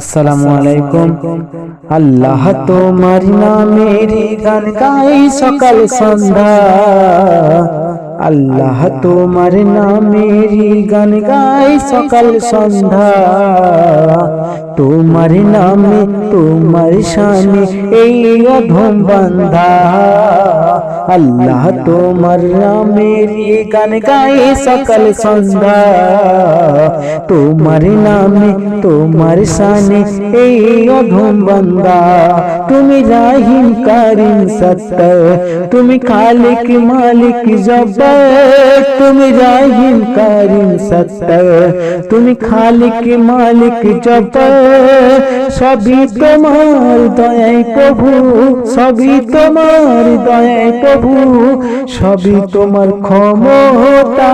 আসসালামু আলাইকুম। আল্লাহ তোমার নামের গান গাই সকাল, সন্ধ্যা। আল্লাহ তোমার নামের গান গাই সকাল, সন্ধ্যা। তোমার নামে, তোমার শানে এই অধম বান্ধা। আল্লাহ তোমার নামেরি গান গাই সকাল সন্ধ্যা। তোমার নামে, তোমার শানে এই অধম বান্দা তুমি রাহিম কারিম সত্য তুমি খালিক মালিক জব্বার তুমি রাহিম কারিম সত্য তুমি খালিক মালিক জব্বার সবই তোমার দয়াই প্রভু, সবই তোমার দয়াই প্রভু, সবই তোমার ক্ষমতা।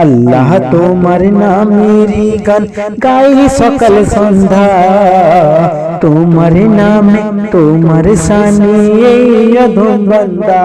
আল্লাহ তোমার নামেরই গান গাই সকাল সন্ধ্যা। তোমার নামে তোমার সানি এই বান্দা।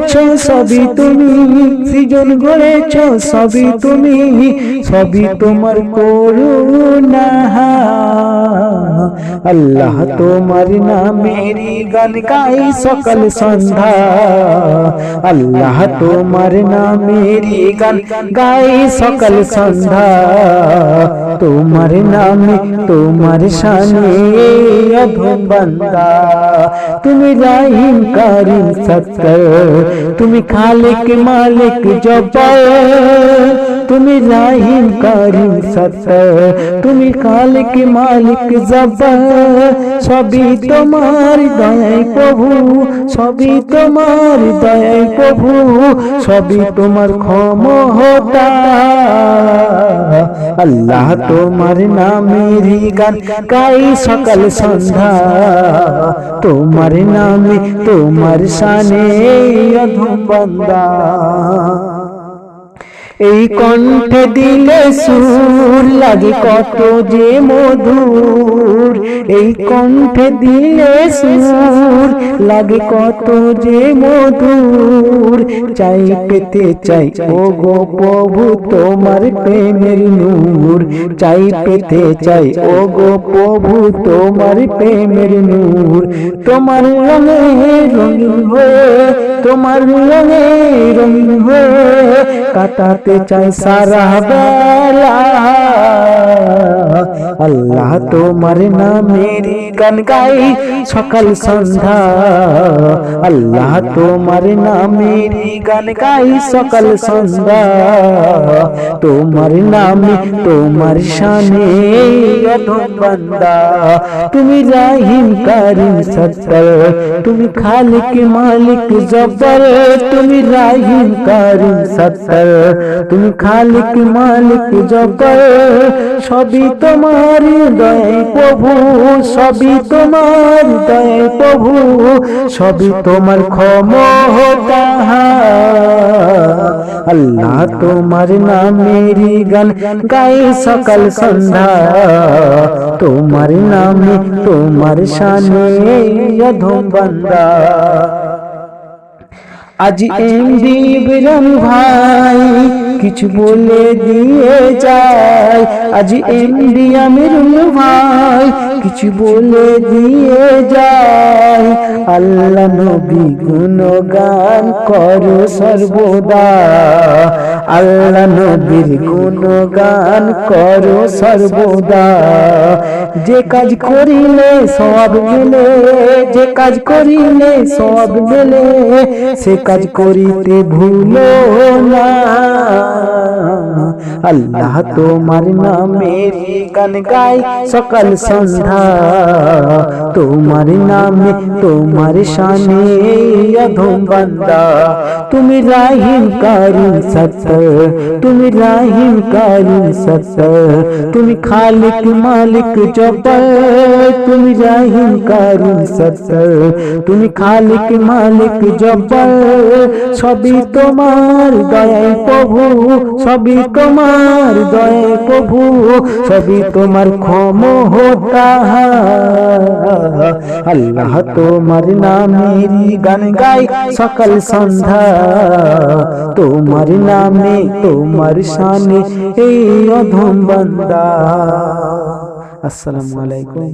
গড়েছ সবই তুমি, সৃজন গড়েছ সবই তুমি, সবই তোমার করুণা। আল্লাহ তোমার নামেরি গান গাই সকাল সন্ধ্যা। আল্লাহ তোমার নামেরি গান গাই সকাল সন্ধ্যা। তোমার নামে, তোমার শানে বান্দা। তুমি রাহিম, কারিম সত্য তুমি খালিক, মালিক, জব্বার। তুমি রাহিম, কারিম সত্য তুমি খালিক, মালিক, জব্বার। সবই তোমার দয়াই প্রভু, সবই তোমার দয়াই প্রভু, সবই তোমার ক্ষমতা। আল্লাহ তোমার নামেরই গান গাই সকাল সন্ধ্যা। তোমার নামে তোমার সানে অধম বন্দা। এই কণ্ঠে দিলে সুর লাগে কত যে মধুর এই কণ্ঠে দিলে সুর, লাগে কত যে মধুর। চাই পেতে চাই ও গো প্রভু, তোমার প্রেমের নূর। চাই পেতে চাই ও গো প্রভু, তোমার প্রেমের নূর। তোমার রঙে রঙিন হয়ে, তোমার রঙে রঙিন হয়ে, কাটাতে চাই সারা বেলা। আল্লাহ, তোমার নামেরি গান গাই, সকাল, সন্ধ্যা। আল্লাহ তোমার নামেরি গান গাই, সকাল, সন্ধ্যা। তোমার নামে, তোমার শানে তুমি রাহিম, কারিম, সত্তর। তুমি খালিক, মালিক, জব্বার। তুমি রাহিম, কারিম, সত্তর। তুমি খালিক, মালিক, জব্বার। সবই তোমার দয় প্রভু। সবই তোমার দয় প্রভু, সবই তোমার ক্ষমতা। আল্লাহ তোমার নামেরি গান গাই সকাল সন্ধ্যা। তোমার নামে তোমার অধম বান্দা আজ বিরম ভাই কিছু বলে দিয়ে যায়। আজ এমডি আমিরুল ভাই কিছু বলে দিয়ে যায়। আল্লাহ নবী গুণগান করো সর্বদা। আল্লাহ নবীর গুণগান করো সর্বদা। যে কাজ করিলে সব মিলে, যে কাজ করিলে সব মেলে, সে কাজ করিতে ভুলো না। আল্লাহ তোমার নামেরই গান গাই সকাল সন্ধ্যা। তোমার নামে তোমার শানে অধম বান্দা। তুমি রাহিম কারিম সত্য তুমি রাহিম কারিম সত্য তুমি খালিক মালিক জব্বার। তুমি রাহিম কারিম সত্য তুমি খালিক মালিক জব্বার সবই তোমার দয়ায় প্রভু, সবই তোমার দয়ায় প্রভু, সবই তোমার ক্ষম হতা। আল্লাহ তোমার নামেরই গান গাই সকাল সন্ধ্যা, তোমার নামে তোমার শানে এই অধম বান্দা। আসসালামু আলাইকুম।